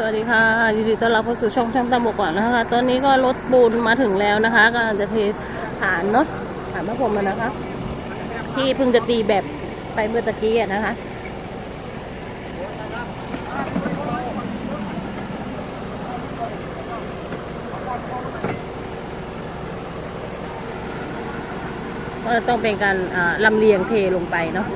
สวัสดีค่ะยินดีต้อนรับเข้าสู่ช่องช่างตามบกก่อนนะคะ ตอนนี้ก็รถปูนมาถึงแล้วนะคะกำลังจะเทฐานเนาะฐานพระพรหมนะคะ ที่เพิ่งจะตีแบบไปเมื่อตะกี้นะคะก็ต้องเป็นการลำเลียงเทลงไปเนาะ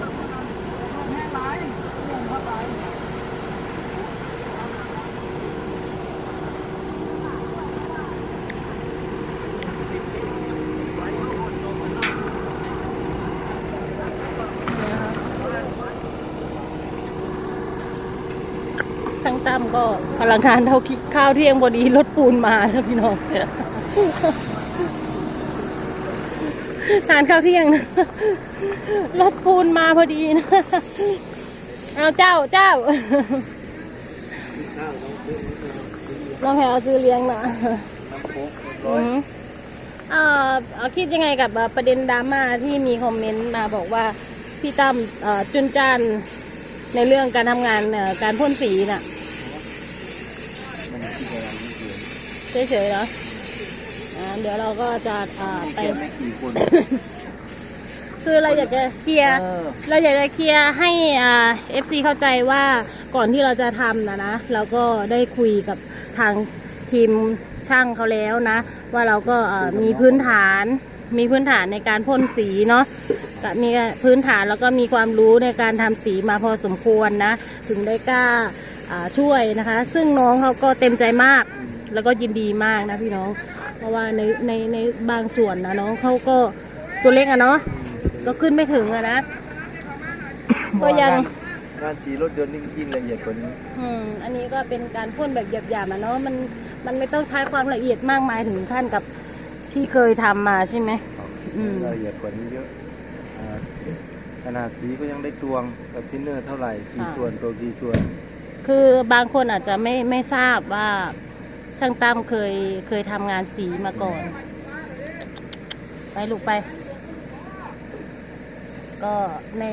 ตั้มก็กำลังทานเท่าคิข้าวเที่ยงพอดีรถปูนมาครับพี่น้องทานข้าวเที่ยงนะรถปูนมาพอดีนะเอาเจ้าเจ้าน้องแพรเอาซื้อเลี้ยงนะเออเอาคิดยังไงกับประเด็นดราม่าที่มีคอมเมนต์มาบอกว่าพี่ตั้มจุนจานในเรื่องการทำงานการพ่นสีน่ะ เฉยๆเหรออ่าเดี๋ยวเราก็จะอ่าไปไม่กี่คน คือเราอยากจะเคลียร์เออ เราอยากจะเคลียร์ให้อ่า FC เข้าใจว่าก่อนที่เราจะทำนะนะเราก็ได้คุยกับทางทีมช่างเขาแล้วนะ ว่าเราก็อ่ามีพื้นฐานมีพื้นฐานในการพ่นสีเนาะก็มีพื้นฐานแล้วก็มีความรู้ในการทำสีมาพอสมควรนะ ถึงได้กล้าอ่าช่วยนะคะ ซึ่งน้องเขาก็เต็มใจมาก แล้วก็ยินดีมากนะพี่น้อง เพราะว่าในในในบางส่วนนะน้องเขาก็ตัวเล็กอะเนาะก็ขึ้นไม่ถึงอะนะ ก็ยัง งานสีรถยนต์นี่ยิ่งละเอียดกว่านี้อืมอันนี้ก็เป็นการพ่นแบบหยาบๆอะเนาะมันมันไม่ต้องใช้ความละเอียดมากมายถึงขั้นกับที่เคยทำมาใช่ไหม อืม ละเอียดกว่านี้เยอะอ่าขนาดสีก็ยังได้ตวงกับทินเนอร์เท่าไหร่กี่ส่วนตัวกี่ส่วนคือบางคนอาจจะไม่ไม่ทราบว่า ช่างตั้มเคยเคยทำงานสีมาก่อน ไปลูกไป ก็ใน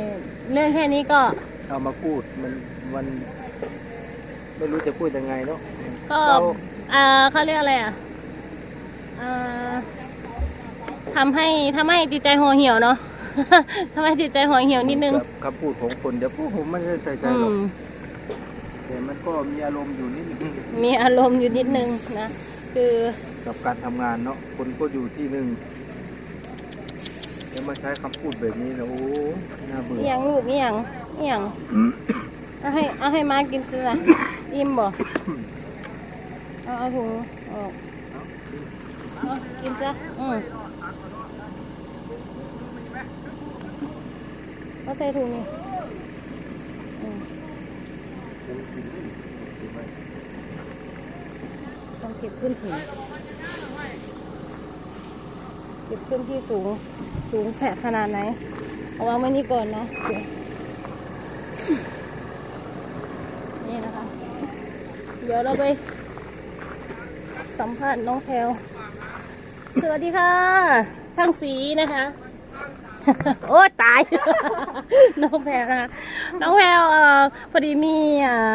เรื่องแค่นี้ก็เอามาพูดมันมัน ไม่รู้จะพูดยังไงเนาะก็เราอ่าเขาเรียกอะไรอะอ่าทำให้ทำให้จิตใจห่อเหี่ยวเนาะ ทำให้จิตใจห่อเหี่ยวนิดนึงแบบคำพูดของคนเดี๋ยวพวกผมไม่ได้ใส่ใจอืหรอก ม แต่มันก็มีอารมณ์อยู่นิดนึงมีอารมณ์อยู่นิดนึงนะคือกับการทำงานเนาะคนก็อยู่ที่หนึ่งแล้วมาใช้คำพูดแบบนี้นะโอ้น่าเบื่ออหย่างลูกอหย่างอหย่างเอาให้เอาให้มากินสิละอิ่มบ่เอาเอาถุงออกเอากินจ้ะอืมเอาใส่ถุงนี่อืม ต้องเก็บขึ้นถุงเก็บขึ้นที่สูง สูงแผะขนาดไหน เอาวางไว้นี่ก่อนนะเดี๋ยวนี่นะคะ เดี๋ยวเราไปสัมภาษณ์น้องแพลวสวัสดีค่ะ ช่างสีนะคะ โอ้ตาย น้องแพลวนะคะน้องแพลวเอ่อพอดีมีอ่า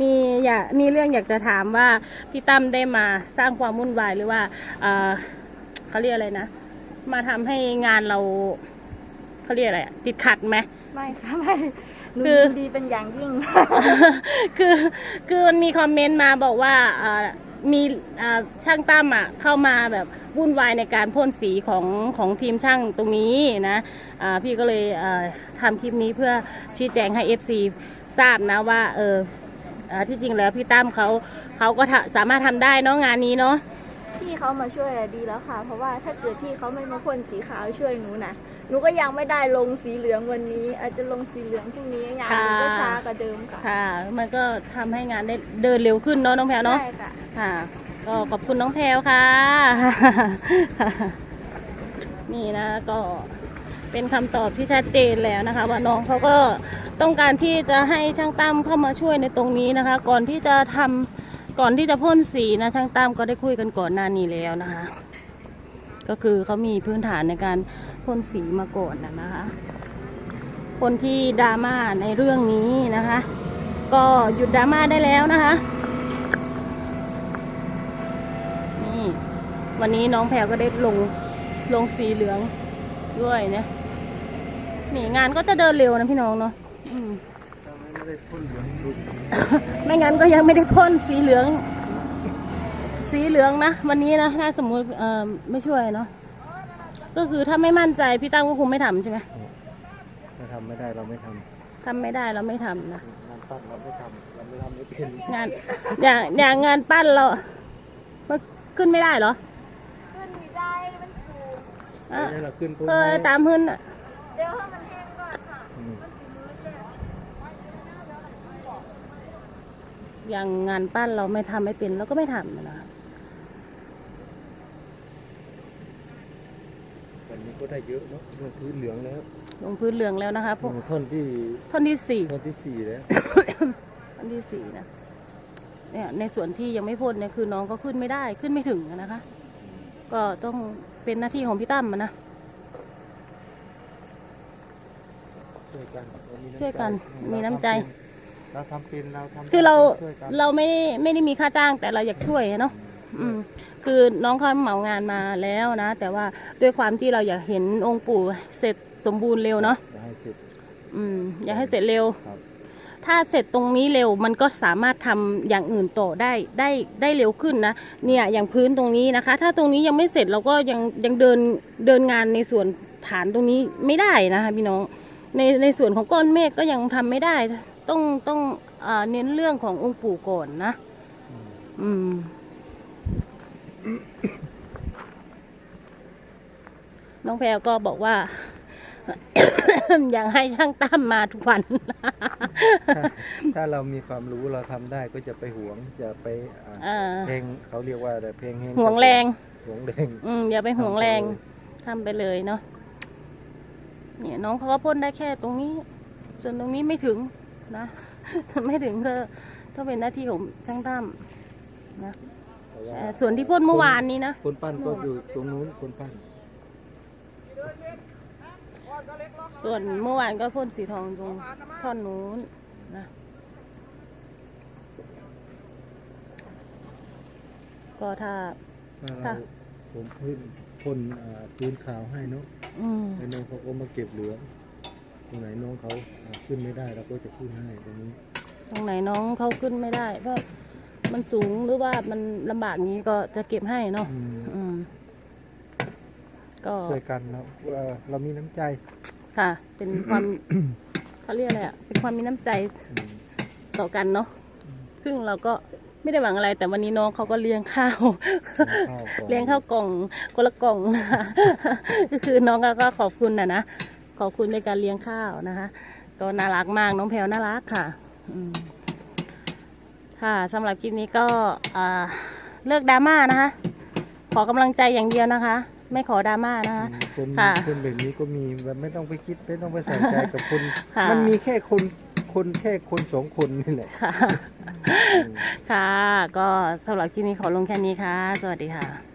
มีอยากมีเรื่องอยากจะถามว่าพี่ตั้มได้มาสร้างความวุ่นวายหรือว่าเอ่อเขาเรียกอะไรนะ มาทำให้งานเราเขาเรียกอะไรอะติดขัดไหม ไม่ค่ะไม่หนูคือ ยินดีเป็นอย่างยิ่ง คือคือมันมีคอมเมนต์มาบอกว่าเอ่อมีอ่าช่างตั้มอะเข้ามาแบบ วุ่นวายในการพ่นสีของของทีมช่างตรงนี้นะอ่าพี่ก็เลยเอ่อทำคลิปนี้เพื่อชี้แจงให้ FC ทราบนะว่าเอออ่าที่จริงแล้วพี่ตั้มเขาเขาก็ทำสามารถทำได้เนาะงานนี้เนาะพี่เขามาช่วยอะดีแล้วค่ะ เพราะว่าถ้าเกิดพี่เขาไม่มาพ่นสีขาวช่วยหนูนะหนูก็ยังไม่ได้ลงสีเหลืองวันนี้ อาจจะลงสีเหลืองพรุ่งนี้งานหนูก็ช้ากว่าเดิมค่ะค่ะ มันก็ทำให้งานได้เดินเร็วขึ้นเนาะน้องแพรเนาะใช่ค่ะค่ะ ก็ขอบคุณน้องแพลวค่ะ นี่นะก็เป็นคำตอบที่ชัดเจนแล้วนะคะ ว่าน้องเขาก็ต้องการที่จะให้ช่างตั้มเข้ามาช่วยในตรงนี้นะคะ ก่อนที่จะทำก่อนที่จะพ่นสีนะช่างตั้มก็ได้คุยกันก่อนหน้านี้แล้วนะคะ ก็คือเขามีพื้นฐานในการพ่นสีมาก่อนนะนะคะ คนที่ดราม่าในเรื่องนี้นะคะ ก็หยุดดราม่าได้แล้วนะคะ วันนี้น้องแพรก็ได้ลงลงสีเหลืองด้วยเนี่ยนี่งานก็จะเดินเร็วนะพี่น้องเนาะอืมถ้าไม่ได้พ่นเหลืองลุกไม่งั้นก็ยังไม่ได้พ่นสีเหลือง สีเหลืองนะวันนี้นะถ้าสมมุติเอ่อไม่ช่วยเนาะก็คือถ้าไม่มั่นใจพี่ตั้มก็คงไม่ทำใช่ไหมถ้าทำไม่ได้เราไม่ททำไม่ได้เราไม่ทำนะำงานปั้นเราไม่ทำเราไม่ทำไม่เป็นงานอย่างอย่างงานปั้นเรามันขึ้นไม่ได้เหรอ ขึ้นไม่ได้มันสูง อะไม่ได้เราขึ้นปุ๊บเออตามพื้นอะ เดี๋ยวให้มันแห้งก่อนค่ะ อืมอย่างงานปั้นเราไม่ทำไม่เป็นเราก็ไม่ทำนะวันนี้ก็ได้เยอะเนาะเรื่องพื้นเหลืองแล้วลงพื้นเหลืองแล้วนะคะพวกท่อนที่ท่อนที่สี่ ท่อนที่สี่แล้วท่อนที่สี่นะเนี่ยในส่วนที่ยังไม่พ่นเนี่ยคือน้องก็ขึ้นไม่ได้ขึ้นไม่ถึงอะนะคะ ก็ต้อง เป็นหน้าที่ของพี่ตั้มอะนะ ช่วยกันเรามีำใจช่วยกันมีน้ำใจ เราทำเป็นเราทำคือเราช่วยกันเราไม่ไม่ได้มีค่าจ้างแต่เราอยากช่วยอะเนาะ อืมคือน้องเขาเหมางานมาแล้วนะ แต่ว่าด้วยความที่เราอยากเห็นองค์ปู่เสร็จสมบูรณ์เร็วเนาะ อย่าให้เสร็จ อืม อยากให้เสร็จเร็ว ครับ ถ้าเสร็จตรงนี้เร็วมันก็สามารถทำอย่างอื่นต่อได้ได้ได้เร็วขึ้นนะเนี่ยอย่างพื้นตรงนี้นะคะ ถ้าตรงนี้ยังไม่เสร็จเราก็ยังยังเดินเดินงานในส่วนฐานตรงนี้ไม่ได้นะคะพี่น้องในในส่วนของก้อนเมฆก็ยังทำไม่ได้ ต้องต้องเออเน้นเรื่องขององค์ปู่ก่อนนะ อืมน้องแพรก็บอกว่า อยากให้ช่างตั้มมาทุกวันถ้าถ้าเรามีความรู้เราทำได้ก็จะไปหวงจะไปอ่าเอ่อเพลงเขาเรียกว่าอะไรเพลงเฮงห่วงแรง หวงแรงอืมอย่าไปห่วงแรงทำไปเลยเนาะเนี่ยน้องเขาก็พ่นได้แค่ตรงนี้ ส่วนตรงนี้ไม่ถึงนะ ไม่ถึงก็ต้องเป็นหน้าที่ของช่างตั้มนะแต่ว่าเอ่อส่วนที่พ่นเมื่อวานนี้นะคนปั้นก็อยู่ตรงนู้นคนปั้น ส่วนเมื่อวานก็พ่นสีทองตรงท่อนนู้นนะก็ถ้า ถ้าค่ะเราผมพื้นพ่นอ่าพื้นขาวให้เนาะอืมไอ้น้องเขาก็มาเก็บเหลืองตรงไหนน้องเขาอ่าขึ้นไม่ได้เราก็จะขึ้นให้ตรงนี้ตรงไหนน้องเขาขึ้นไม่ได้ เพราะมันสูงหรือว่ามันลำบากนี้ก็จะเก็บให้เนาะอืมอืมก็ ช่วยกันเราเอ่อเรามีน้ำใจ ค่ะ เป็นความเขาเรียกอะไรอะเป็นความมีน้ำใจอืมต่อกันเนาะซึ่งเราก็ไม่ได้หวังอะไร แต่วันนี้น้องเขาก็เลี้ยงข้าวข้าวก่อนเลี้ยงข้าวกล่องคนละกล่องนะคะก็คือน้องก็ก็ขอบคุณนะนะขอบคุณในการเลี้ยงข้าวนะคะ ก็น่ารักมากน้องแพลวน่ารักค่ะอืมค่ะสำหรับคลิปนี้ก็อ่าเลิกดราม่านะคะ ขอกำลังใจอย่างเดียวนะคะ ไม่ขอดราม่านะคะ คนค่ะคนแบบนี้ก็มีแบบไม่ต้องไปคิดไม่ต้องไปใส่ใจกับคน ค่ะ มันมีแค่คนคนแค่คนสองคนนี่แหละ ค่ะ ค่ะ ก็สำหรับคลิปนี้ขอลงแค่นี้ค่ะ สวัสดีค่ะ